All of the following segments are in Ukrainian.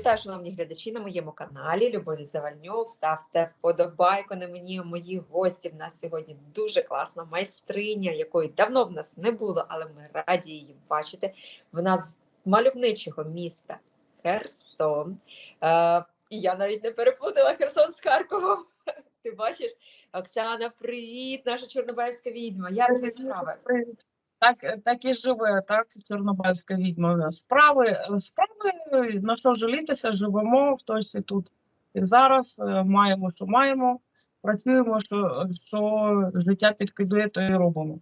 Вітаю, шановні глядачі на моєму каналі Любові Завальнюк. Ставте вподобайку на мені. Мої гості в нас сьогодні дуже класна майстриня, якої давно в нас не було, але ми раді її бачити. Вона з мальовничого міста Херсон. Е, і я навіть не переплутала Херсон з Харковом. Ти бачиш, Оксана, привіт, наша чорнобаївська відьма. Як твої справи? Так, так і живе, так, Чорнобайська відьма. Справи, справи, на що жалітися, живемо в точці тут. І зараз е, маємо, що маємо, працюємо, що, що життя підкидує, то і робимо.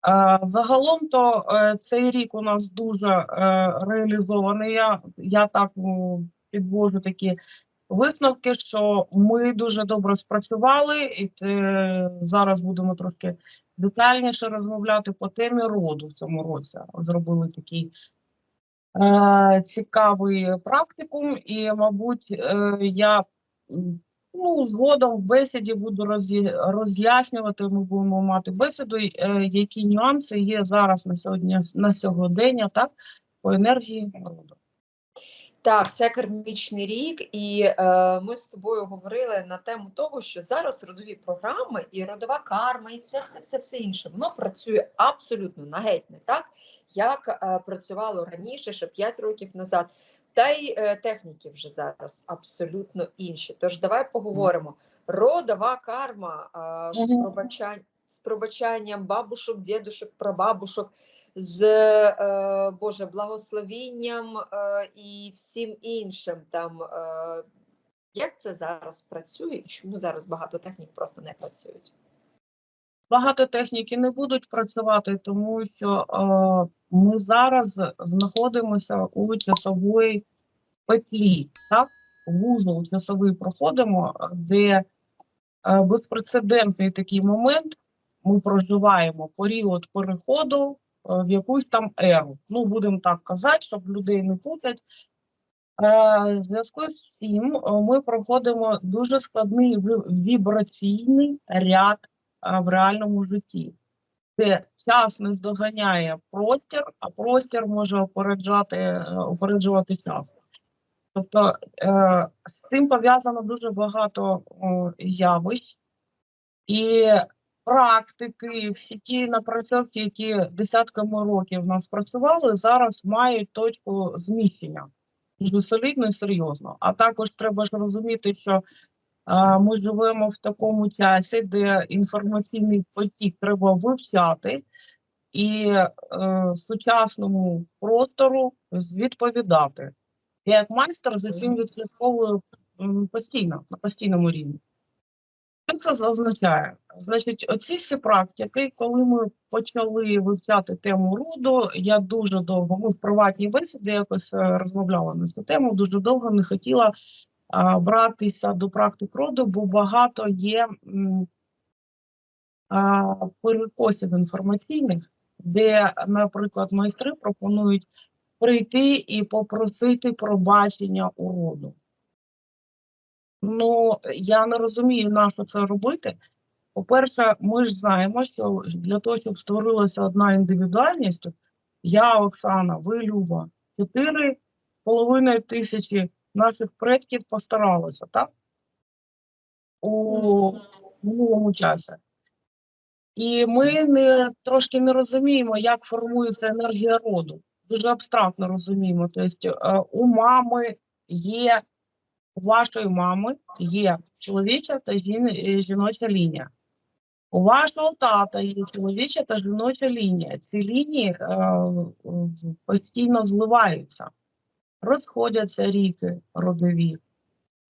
А, загалом то е, цей рік у нас дуже е, реалізований. Я, я так підвожу такі висновки, що ми дуже добре спрацювали, і е, зараз будемо трошки детальніше розмовляти по темі роду в цьому році. Зробили такий е, цікавий практикум, і, мабуть, е, я ну, згодом в бесіді буду роз'яснювати. Ми будемо мати бесіду, е, які нюанси є зараз на сьогодні на сьогодення, так, по енергії роду. Так, це кармічний рік, і е, ми з тобою говорили на тему того, що зараз родові програми і родова карма, і це все, все, все інше, воно працює абсолютно на геть не так, як е, працювало раніше, ще 5 років назад. Та й е, техніки вже зараз абсолютно інші. Тож давай поговоримо. Родова карма е, з, Мгм. пробачань, з пробачанням бабушок, дідушок, прабабушок з е, Боже благословінням е, і всім іншим там. Е, як це зараз працює чому зараз багато технік просто не працюють? Багато техніки не будуть працювати, тому що е, ми зараз знаходимося у часовій петлі, так? Вузол часовий проходимо, де е, безпрецедентний такий момент. Ми проживаємо період переходу е, в якусь там еру. Ну, будемо так казати, щоб людей не путать. Е, В зв'язку з цим е, ми проходимо дуже складний вібраційний ряд в реальному житті, де час не здоганяє простір, а простір може опереджати, опереджувати час. Тобто з цим пов'язано дуже багато явищ і практики, всі ті напрацьовки, які десятками років в нас працювали, зараз мають точку зміщення дуже солідно і серйозно. А також треба ж розуміти, що а, ми живемо в такому часі, де інформаційний потік треба вивчати і е, сучасному простору відповідати. Я як майстер за цим відслідковую постійно, на постійному рівні. Що це означає? Значить, оці всі практики, коли ми почали вивчати тему роду, я дуже довго, ми в приватній бесіді якось е, розмовляли на цю тему, дуже довго не хотіла а, братися до практик роду, бо багато є а, перекосів інформаційних, де, наприклад, майстри пропонують прийти і попросити пробачення у роду. Ну, я не розумію, на що це робити. По-перше, ми ж знаємо, що для того, щоб створилася одна індивідуальність, я, Оксана, ви, Люба, чотири з половиною тисячі наших предків постаралися, так? У минулому часі. І ми не, трошки не розуміємо, як формується енергія роду. Дуже абстрактно розуміємо. Тобто, е, у мами є у вашої мами є чоловіча та е, жіноча лінія. У вашого тата є чоловіча та жіноча лінія. Ці лінії е, постійно зливаються, розходяться ріки родові,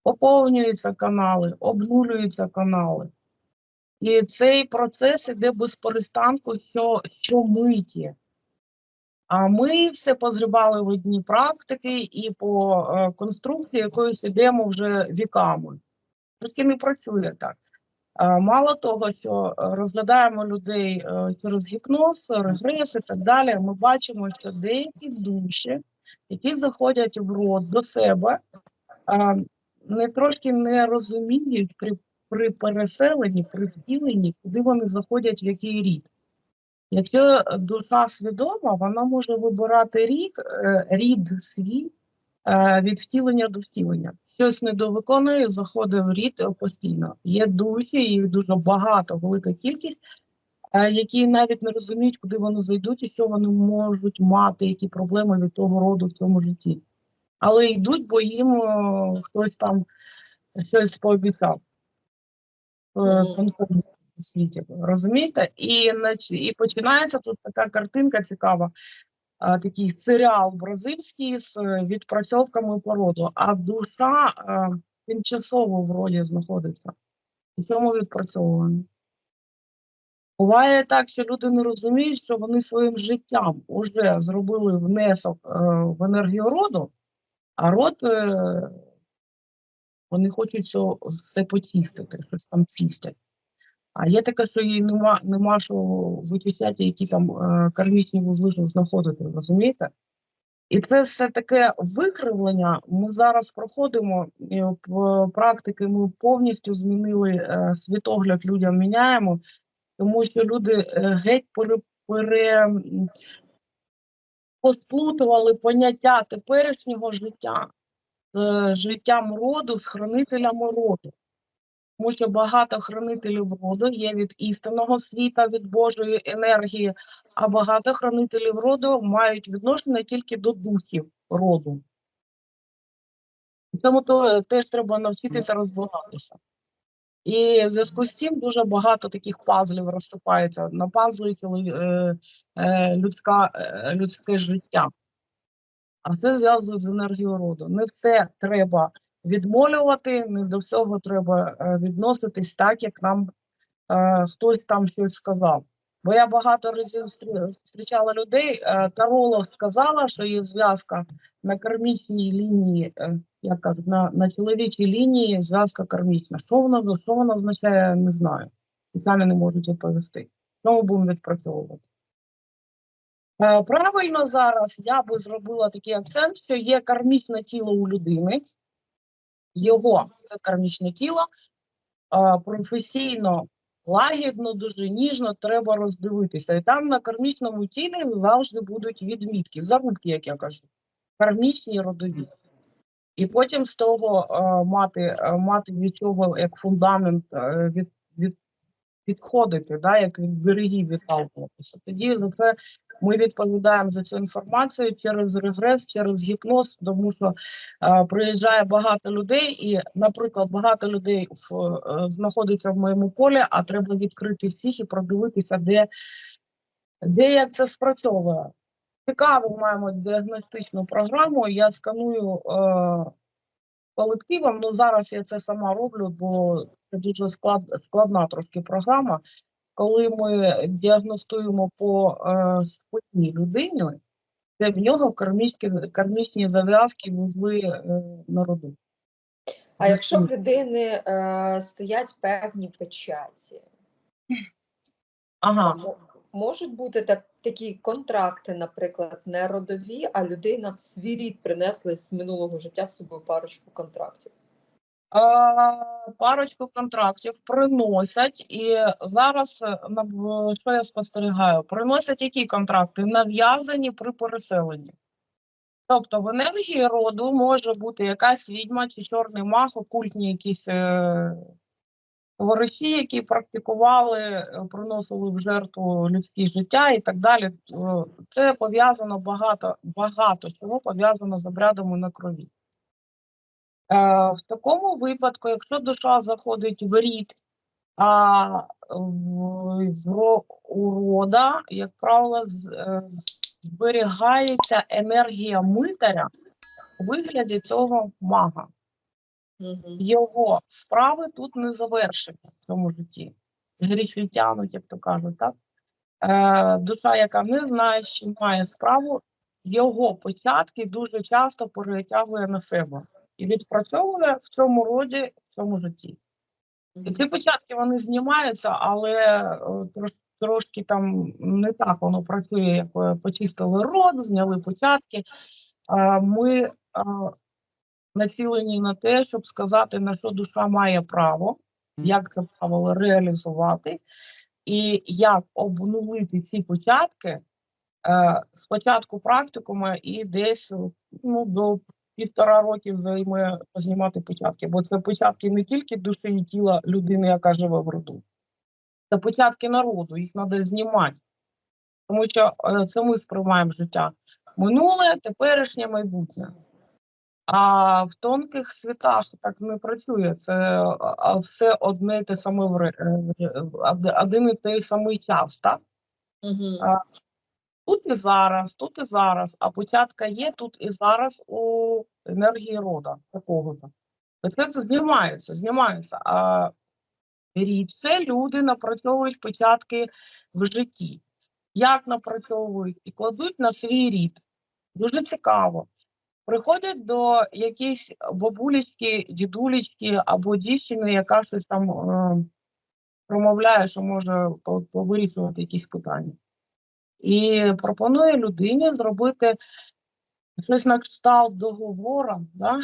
поповнюються канали, обнулюються канали. І цей процес іде без перестанку що, щомиті. А ми все позгрібали в одні практики і по е, конструкції якоюсь ідемо вже віками. Трошки не працює так. Мало того, що е, розглядаємо людей е, через гіпноз, регрес і так далі, ми бачимо, що деякі душі, які заходять в рот до себе, не трошки не розуміють при, при переселенні, при втіленні, куди вони заходять, в який рід. Якщо душа свідома, вона може вибирати рік, е, рід свій е, від втілення до втілення. Щось недовиконує, заходить в рід постійно. Є душі, їх дуже багато, велика кількість, е, які навіть не розуміють, куди вони зайдуть і що вони можуть мати, які проблеми від того роду в цьому житті. Але йдуть, бо їм хтось там щось пообіцяв в Мгм. Світі. Розумієте? І, і починається тут така картинка цікава, такий серіал бразильський з е, відпрацьовками породу, а душа е, тимчасово в роді знаходиться. У цьому відпрацьовуванні. Буває так, що люди не розуміють, що вони своїм життям вже зробили внесок е, в енергію роду, а род вони хочуть все почистити, щось там чистять. А є таке, що їй нема, нема що вичищати, які там е, кармічні вузли знаходити, розумієте? І це все таке викривлення. Ми зараз проходимо і практики. Ми повністю змінили е, світогляд людям міняємо, тому що люди е, геть пере, пере, посплутували поняття теперішнього життя з е, життям роду, з хранителями роду. Тому що багато хранителів роду є від істинного світа, від Божої енергії, а багато хранителів роду мають відношення тільки до духів роду. Тому то теж треба навчитися розбиратися. І в зв'язку з цим дуже багато таких пазлів розсипається на пазли е, е, людська, е, людське життя. А все зв'язують з енергією роду. Не все треба відмолювати, не до всього треба е, відноситись так, як нам е, хтось там щось сказав. Бо я багато разів зустрічала людей, е, таролог сказала, що є зв'язка на кармічній лінії, е, як кажуть, на, на чоловічій лінії зв'язка кармічна. Що вона, що вона означає, не знаю. І самі не можуть відповісти. Що ми будемо відпрацьовувати? Е, Правильно зараз я би зробила такий акцент, що є кармічне тіло у людини, його це кармічне тіло, професійно, лагідно, дуже ніжно треба роздивитися. І там на кармічному тілі завжди будуть відмітки, зарубки, як я кажу, кармічні родові. І потім з того мати, мати від чого як фундамент від, від, відходити, да, як від берегів відталкуватися. Тоді за це ми відповідаємо за цю інформацію через регрес, через гіпноз, тому що е, приїжджає багато людей, і, наприклад, багато людей в, е, знаходиться в моєму полі, а треба відкрити всіх і продивитися, де, де як це спрацьовує. Цікаво, маємо діагностичну програму. Я сканую е, колективом. Ну зараз я це сама роблю, бо це дуже склад, складна трошки програма. Коли ми діагностуємо по е, спині людині, це в нього кармічні, кармічні зав'язки вузли е, на. А якщо в людини е, стоять певні печаті, Ага. можуть бути так, такі контракти, наприклад, не родові, а людина в свій рід принесла з минулого життя з собою парочку контрактів. Е, Парочку контрактів приносять, і зараз е, що я спостерігаю? Приносять які контракти? Нав'язані при переселенні. Тобто в енергії роду може бути якась відьма чи чорний мах, окультні якісь е, товариші, які практикували, е, приносили в жертву людське життя і так далі. Це пов'язано багато, багато чого пов'язано з обрядами на крові. Е, В такому випадку, якщо душа заходить в рід, а в, в ро- у рода, як правило, е, зберігається енергія митаря у вигляді цього мага. Угу. Його справи тут не завершені в цьому житті. Гріхи тянуть, як то кажуть, так? Е, душа, яка не знає, з чим має справу, його початки дуже часто перетягує на себе і відпрацьовує в цьому роді, в цьому житті. І ці початки вони знімаються, але е, трош, трошки там не так воно працює, як е, почистили рот, зняли початки. Ми націлені на те, щоб сказати, на що душа має право, як це право реалізувати, і як обнулити ці початки е, спочатку практикума і десь ну, до півтора років займе знімати початки, бо це початки не тільки душі і тіла людини, яка живе в роду, це початки народу, їх треба знімати. Тому що е, це ми сприймаємо життя минуле, теперішнє, майбутнє. А в тонких світах так не працює. Це все одне те саме вре- е, один і той самий час, так? Угу. Тут і зараз, тут і зараз, а початка є тут і зараз у енергії рода такого-то. Це, це знімається, знімається. А рідше люди напрацьовують початки в житті. Як напрацьовують і кладуть на свій рід. Дуже цікаво. Приходять до якоїсь бабулечки, дідулечки або дівчини, яка щось там е, промовляє, що може повирішувати якісь питання. І пропонує людині зробити щось на кшталт договора, да?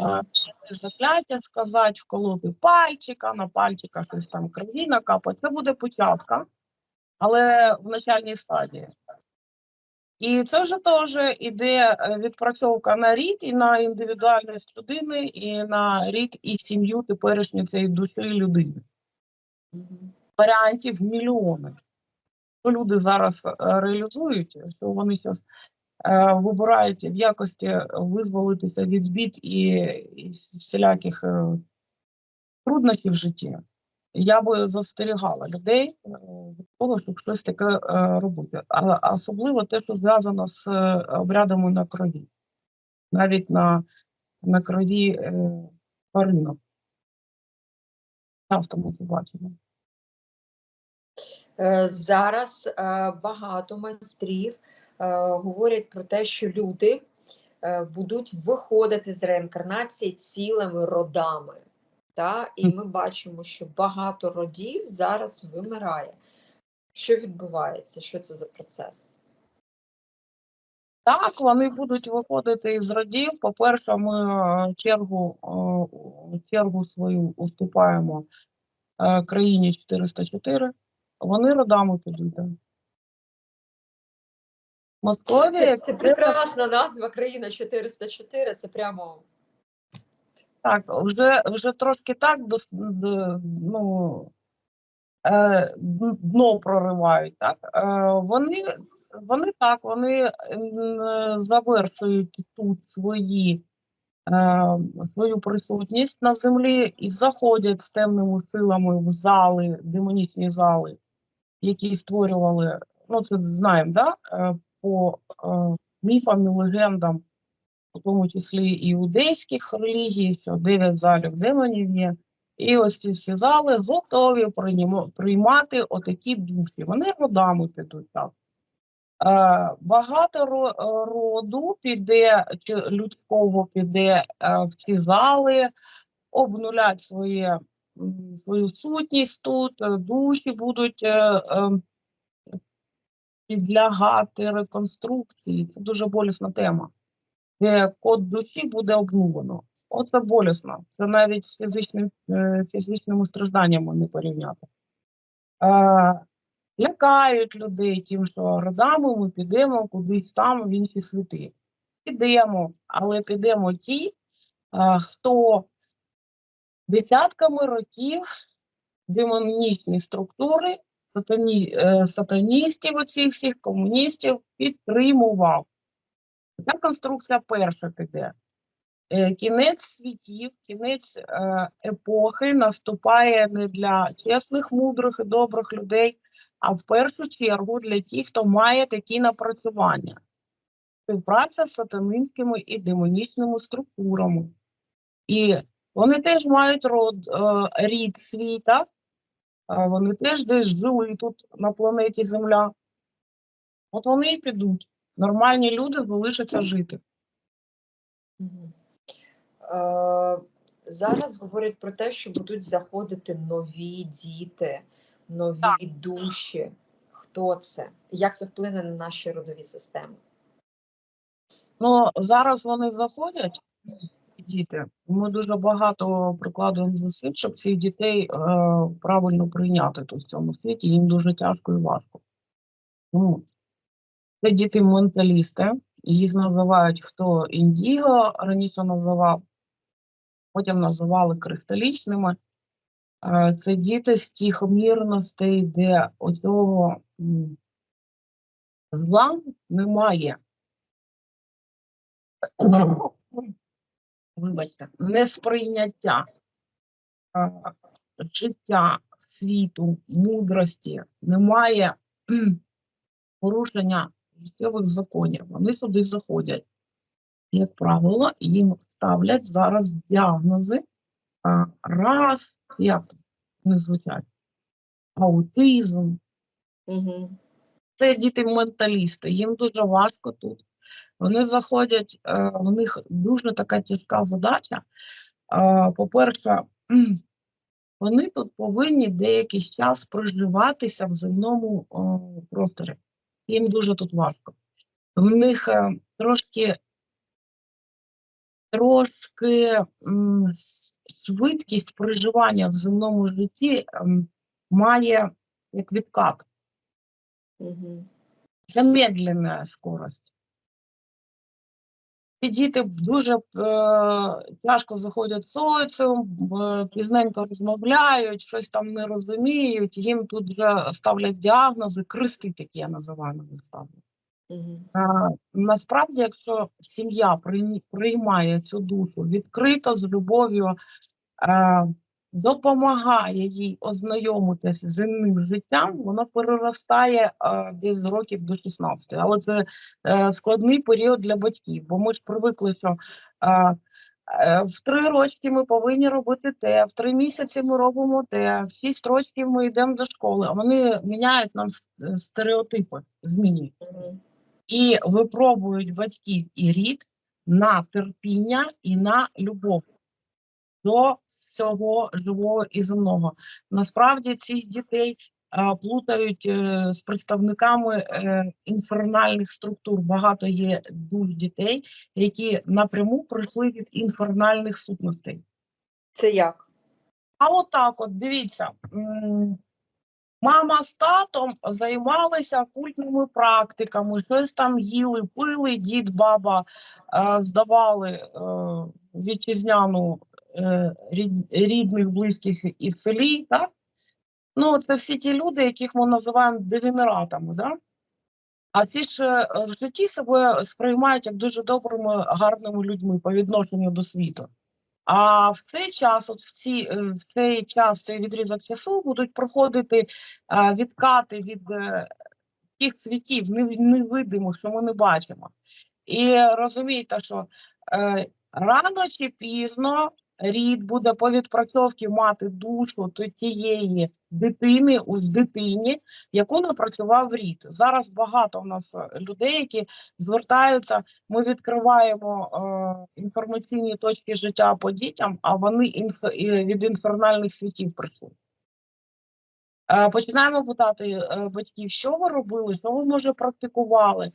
а, закляття сказати, вколоти пальчика, на пальчика щось там крові накапати. Це буде початка, але в начальній стадії. І це вже теж іде е, відпрацьовка на рід і на індивідуальність людини, і на рід і сім'ю теперішньої цієї душі людини. Варіантів мільйони. Що люди зараз е, реалізують, що вони зараз вибирають в якості визволитися від бід і, всіляких е, труднощів в житті. Я би застерігала людей е, від того, щоб щось таке е, робити. А а особливо те, що зв'язано з е, обрядами на крові, навіть на, на крові е, тваринок. Часто ми це бачимо. Е, Зараз е, багато майстрів е, говорять про те, що люди будуть виходити з реінкарнації цілими родами. Та? І ми бачимо, що багато родів зараз вимирає. Що відбувається? Що це за процес? Так, вони будуть виходити із родів. По-перше, ми чергу, чергу свою уступаємо країні 404. Вони родами підуть. да. Московія Це, це прекрасна назва країна 404. Це прямо Так, вже, вже трошки так дос- д- ну, е, дно проривають. Так? Е, вони, вони так, вони завершують тут свої, е, свою присутність на землі і заходять з темними силами в зали, демонічні зали, які створювали, ну це знаємо, да? е, по е, міфам і легендам у тому числі іудейських релігій, що дев'ять залів демонів є. І ось ці всі зали готові приймати отакі душі. Вони родами підуть так. Е, багато роду піде, чи людського піде в ці зали, обнулять своє, свою сутність тут, е, душі будуть е, е, підлягати реконструкції. Це дуже болісна тема де код душі буде обнулено. Оце болісно. Це навіть з фізичним, фізичними стражданнями не порівняти. Лякають людей тим, що родами ми підемо кудись там в інші світи. Підемо, але підемо ті, хто десятками років демонічні структури, сатані, е, сатаністів, оцих всіх комуністів підтримував. Ця конструкція перша піде. Е, Кінець світів, кінець е, епохи наступає не для чесних, мудрих і добрих людей, а в першу чергу для тих, хто має такі напрацювання. Співпраця з сатанинськими і демонічними структурами. І вони теж мають род, е, рід свій, так? Е, Вони теж десь жили тут на планеті Земля. От вони і підуть. Нормальні люди залишаться жити. Е, Зараз говорять про те, що будуть заходити нові діти, нові душі. Хто це? Як це вплине на наші родові системи? Ну, зараз вони заходять, діти. Ми дуже багато прикладуємо зусиль, щоб цих дітей е, правильно прийняти тут в цьому світі. Їм дуже тяжко і важко. Ну, це діти-менталісти, Їх називають хто індіго раніше називав, потім називали кристалічними. Е, Це діти з тихомірностей, де оцього зла немає. Вибачте, несприйняття е, життя, світу, мудрості, немає порушення життєвих законів. Вони сюди заходять. Як правило, їм ставлять зараз діагнози а, раз, як не звучать, аутизм. Угу. Це діти-менталісти, їм дуже важко тут. Вони заходять, е, у них дуже така тяжка задача. Е, По-перше, вони тут повинні деякий час проживатися в земному е, просторі. Їм дуже тут важко. В них е, трошки, трошки швидкість проживання в земному житті ем, має як відкат, Угу. замедлена скорость. Ці діти дуже е, тяжко заходять в соціум, е, пізненько розмовляють, щось там не розуміють, їм тут вже ставлять діагнози, крести такі я називаю на ставлю. Угу. Е, Насправді, якщо сім'я приймає цю душу відкрито, з любов'ю, е, допомагає їй ознайомитися з земним життям, вона переростає десь з років до 16. Але це е, складний період для батьків, бо ми ж привикли, що е, в три рочки ми повинні робити те, в три місяці ми робимо те, в шість років ми йдемо до школи. А вони міняють нам е, стереотипи, Угу. і випробують батьків і рід на терпіння і на любов до всього живого і земного. Насправді цих дітей е, плутають е, з представниками е, інфернальних структур. Багато є душ дітей, які напряму прийшли від інфернальних сутностей. Це як? А отак, от дивіться, мама з татом займалися культними практиками, щось там їли, пили, дід, баба здавали вітчизняну рідних, близьких і в селі. Так? Ну, це всі ті люди, яких ми називаємо дегенератами. Да? А ці ж е, в житті себе сприймають як дуже добрими, гарними людьми по відношенню до світу. А в цей час, от в, ці, е, в цей час, цей відрізок часу будуть проходити е, відкати від е, тих цвітів нев- невидимих, що ми не бачимо. І розумієте, що е, рано чи пізно рід буде по відпрацьовці мати душу тієї дитини у дитині, яку напрацював рід. Зараз багато у нас е, людей, які звертаються. Ми відкриваємо е, інформаційні точки життя по дітям, а вони інф, від інфернальних світів прийшли. Е, Починаємо питати е, батьків, що ви робили, що ви може практикували. Е,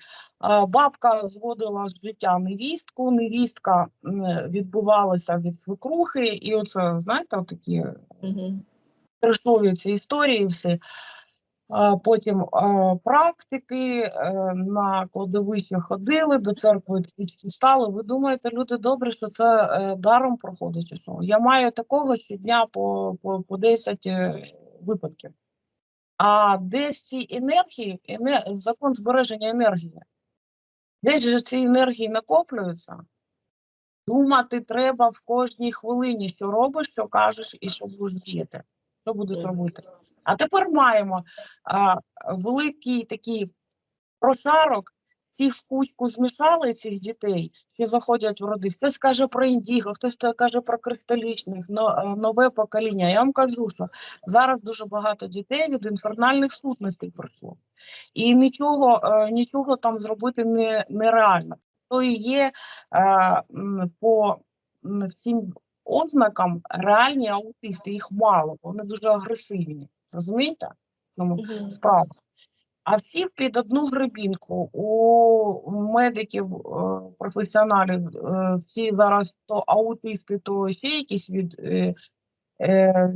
Бабка зводила з життя невістку, невістка відбувалася від свекрухи, і оце, знаєте, такі трешові ці історії всі. Потім практики на кладовище ходили, до церкви свічки стали. Ви думаєте, люди добрі, що це даром проходить? що? Я маю такого щодня по, по, по 10 е, випадків. А десь ці енергії, ене, закон збереження енергії, десь же ці енергії накоплюються. Думати треба в кожній хвилині, що робиш, що кажеш і що будеш діяти, що будеш робити. А тепер маємо а, великий такий прошарок, всіх в кучку змішали цих дітей, що заходять в роди. Хтось каже про індіго, хтось каже про кристалічних, е, нове покоління. Я вам кажу, що зараз дуже багато дітей від інфернальних сутностей пройшло. І нічого, е, нічого там зробити не, нереально. То і є е, по м, цим ознакам реальні аутисти, їх мало, вони дуже агресивні. Розумієте? в Угу. справа. А всі під одну гребінку у медиків, е, професіоналів, е, всі зараз то аутисти, то ще якісь від, е, е,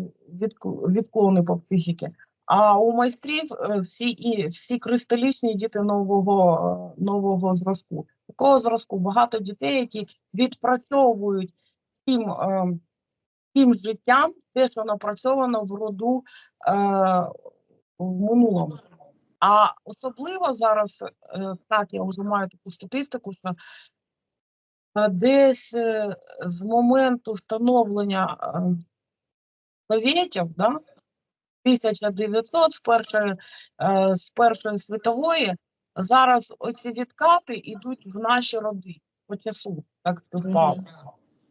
відклони по психіки. А у майстрів всі, і, всі кристалічні діти нового, нового зразку. Такого зразку багато дітей, які відпрацьовують всім, е, життям те, що напрацьовано в роду в минулому. А особливо зараз, е, так, я вже маю таку статистику, що е, десь е, з моменту встановлення е, совєтів, да, 1900 з першої, е, з першої світової, зараз оці відкати йдуть в наші роди по часу, так співпало. Мгм.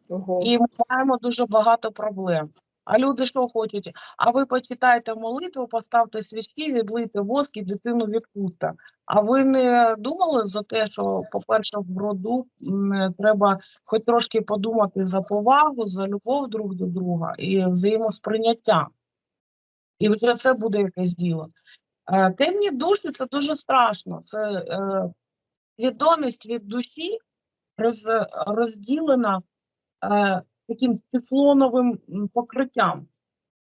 Ого. І ми маємо дуже багато проблем. А люди що хочуть? А ви почитайте молитву, поставте свічки, відлийте воск і дитину відпусте. А ви не думали за те, що, по-перше, в роду треба хоч трошки подумати за повагу, за любов друг до друга і взаємосприйняття. І вже це буде якесь діло. Е, Темні душі це дуже страшно. Це е, свідомість від душі роз, розділена е, таким тефлоновим покриттям.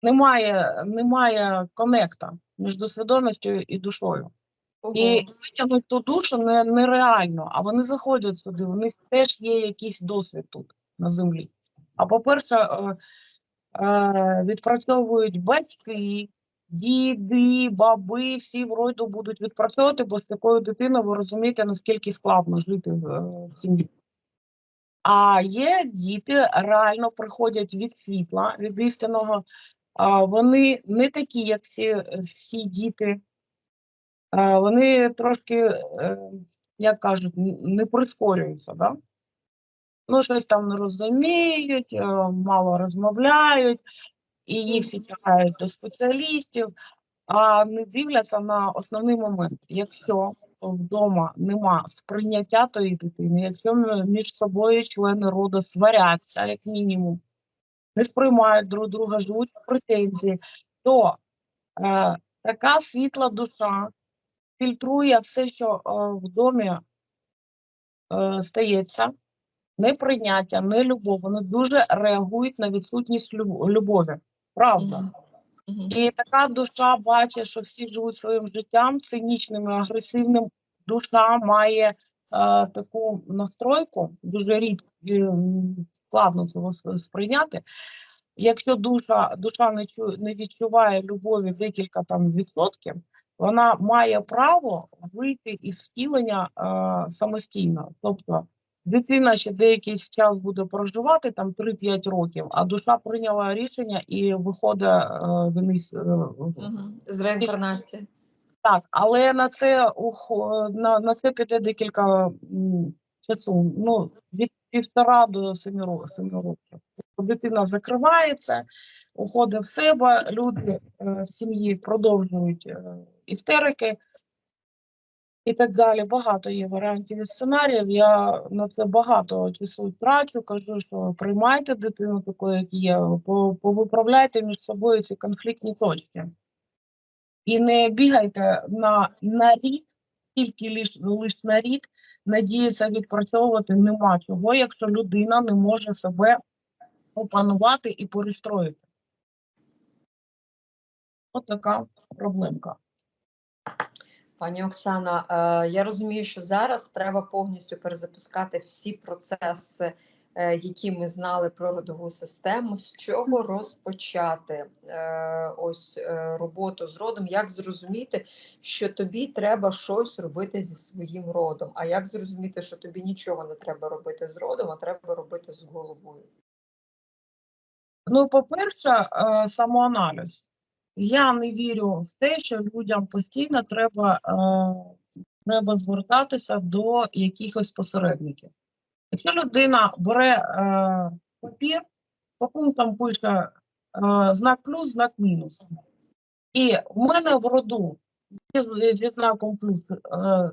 Немає, немає конекта між свідомістю і душою. Ого. І витягнути ту душу не, нереально, а вони заходять сюди, у них теж є якийсь досвід тут на землі. А по-перше, е, е, відпрацьовують батьки, діди, баби, всі в роду будуть відпрацьовувати, бо з такою дитиною ви розумієте, наскільки складно жити е, в сім'ї. А є діти, реально приходять від світла, від істинного. Вони не такі, як е, всі діти. Вони трошки, е, як кажуть, не прискорюються, да? Ну, щось там не розуміють, е, мало розмовляють, і їх всі тягають до спеціалістів, а не дивляться на основний момент. Якщо вдома нема сприйняття тої дитини, якщо між собою члени роду сваряться, як мінімум, не сприймають друг друга, живуть в претензії, то е, така світла душа фільтрує все, що е, в домі е, стається, неприйняття, нелюбов. Вони дуже реагують на відсутність любові. Правда. І така душа бачить, що всі живуть своїм життям цинічним і агресивним. Душа має е, таку настройку, дуже рідко складно цього сприйняти. Якщо душа, душа не, чу, не відчуває любові декілька там відсотків, вона має право вийти із втілення е, самостійно. Тобто дитина ще деякий час буде проживати, там 3-5 років, а душа прийняла рішення і виходить е, вниз. е, Мгм. З реінкарнації. так, але на це ухо- на, на це піде декілька часу. Ну, від півтора до семи років. Тобто Дитина закривається, уходить в себе, люди е, в сім'ї продовжують е, істерики і так далі. Багато є варіантів і сценаріїв. Я на це багато часу трачу, кажу, що приймайте дитину такою, як є, повиправляйте між собою ці конфліктні точки. І не бігайте на, на рік, тільки лиш, лиш на рік, надіятися відпрацьовувати нема чого, якщо людина не може себе опанувати і перестроїти. От така проблемка. Пані Оксана, е, я розумію, що зараз треба повністю перезапускати всі процеси, е, які ми знали про родову систему. З чого розпочати е, ось роботу з родом? Як зрозуміти, що тобі треба щось робити зі своїм родом? А як зрозуміти, що тобі нічого не треба робити з родом, а треба робити з головою? Ну, по-перше, самоаналіз. Я не вірю в те, що людям постійно треба, е, треба звертатися до якихось посередників. Якщо людина бере е, папір, по пунктам пише е, знак плюс, знак мінус. І в мене в роду зі знаком плюс е,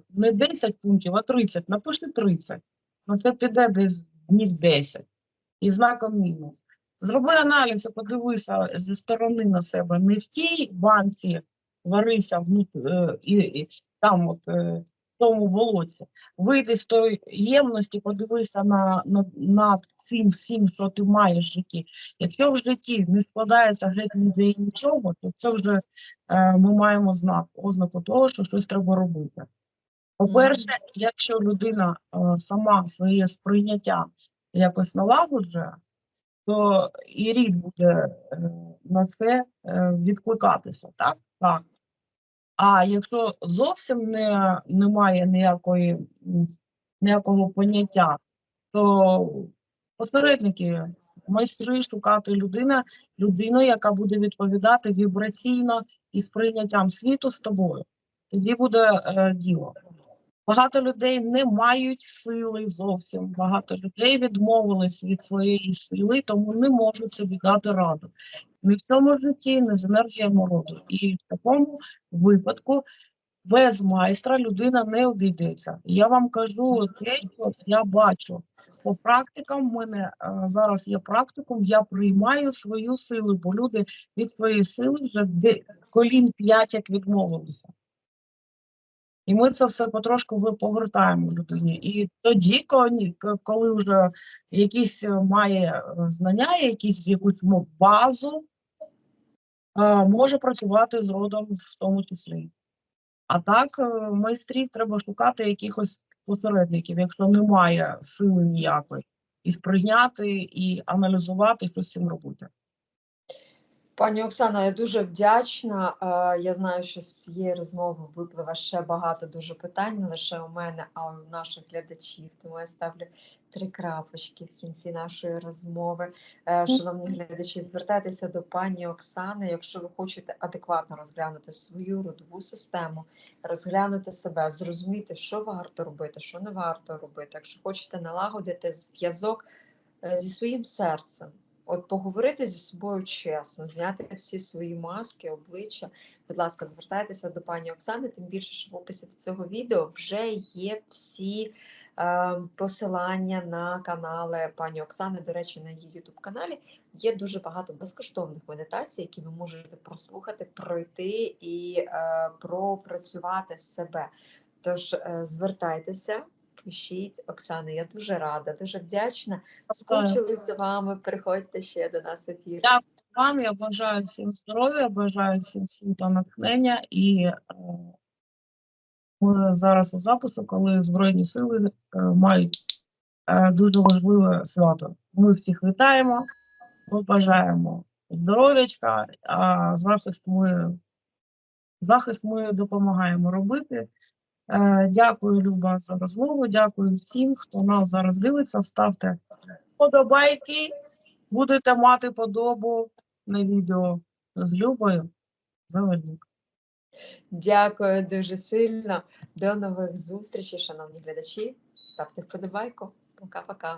не 10 пунктів, а 30. Напиши 30. Ну це піде десь днів 10. І знаком мінус. Зроби аналіз, і подивися зі сторони на себе. Не в тій банці варися е, і, і там от е, тому болоті. Вийди з тої ємності, подивися на, на, над цим всім, що ти маєш в житті. Якщо в житті не складається геть ніде і нічого, то це вже е, ми маємо знак, ознаку того, що щось треба робити. По-перше, якщо людина е, сама своє сприйняття якось налагоджує, то і рід буде е, на це е, відкликатися, так? Так. А якщо зовсім не, немає ніякої, ніякого поняття, то посередники, майстри шукати людина, людину, яка буде відповідати вібраційно і сприйняттям світу з тобою. Тоді буде е, діло. Багато людей не мають сили зовсім. Багато людей відмовились від своєї сили, тому не можуть собі дати раду. Ні в цьому житті, ні з енергіями роду. І в такому випадку без майстра людина не обійдеться. Я вам кажу те, що я бачу. По практикам в мене е, зараз є практикум, я приймаю свою силу, бо люди від своєї сили вже колін п'ять як відмовилися. І ми це все потрошку повертаємо людині. І тоді, коли, вже якісь е, має е, знання, якісь якусь базу, е, може працювати з родом в тому числі. А так, майстрів треба шукати якихось посередників, якщо немає сили ніякої, і сприйняти, і аналізувати, що з цим робити. Пані Оксана, я дуже вдячна. Е, Я знаю, що з цієї розмови випливе ще багато дуже питань, не лише у мене, а й у наших глядачів. Тому я ставлю три крапочки в кінці нашої розмови. Е, Шановні глядачі, звертайтеся до пані Оксани, якщо ви хочете адекватно розглянути свою родову систему, розглянути себе, зрозуміти, що варто робити, що не варто робити. Якщо хочете налагодити зв'язок е, зі своїм серцем. От поговорити зі собою чесно, зняти всі свої маски, обличчя. Будь ласка, звертайтеся до пані Оксани, тим більше, що в описі до цього відео вже є всі е, посилання на канали пані Оксани. До речі, на її youtube каналі є дуже багато безкоштовних медитацій, які ви можете прослухати, пройти і е, пропрацювати себе. Тож е, звертайтеся. Пишіть, Оксана, я дуже рада, дуже вдячна. Скучили за вами. Приходьте ще до нас в ефір. Дякую. Вам я бажаю всім здоров'я, бажаю всім та натхнення. І е, ми зараз у запису, коли Збройні сили е, мають е, дуже важливе свято. Ми всіх вітаємо, ми бажаємо здоров'ячка, а захист ми, захист ми допомагаємо робити. Е, Дякую, Люба, за розмову. Дякую всім, хто нас зараз дивиться. Ставте подобайки, будете мати подобу на відео з Любою. Заводник. Дякую дуже сильно. До нових зустрічей, шановні глядачі. Ставте вподобайку. Пока-пока.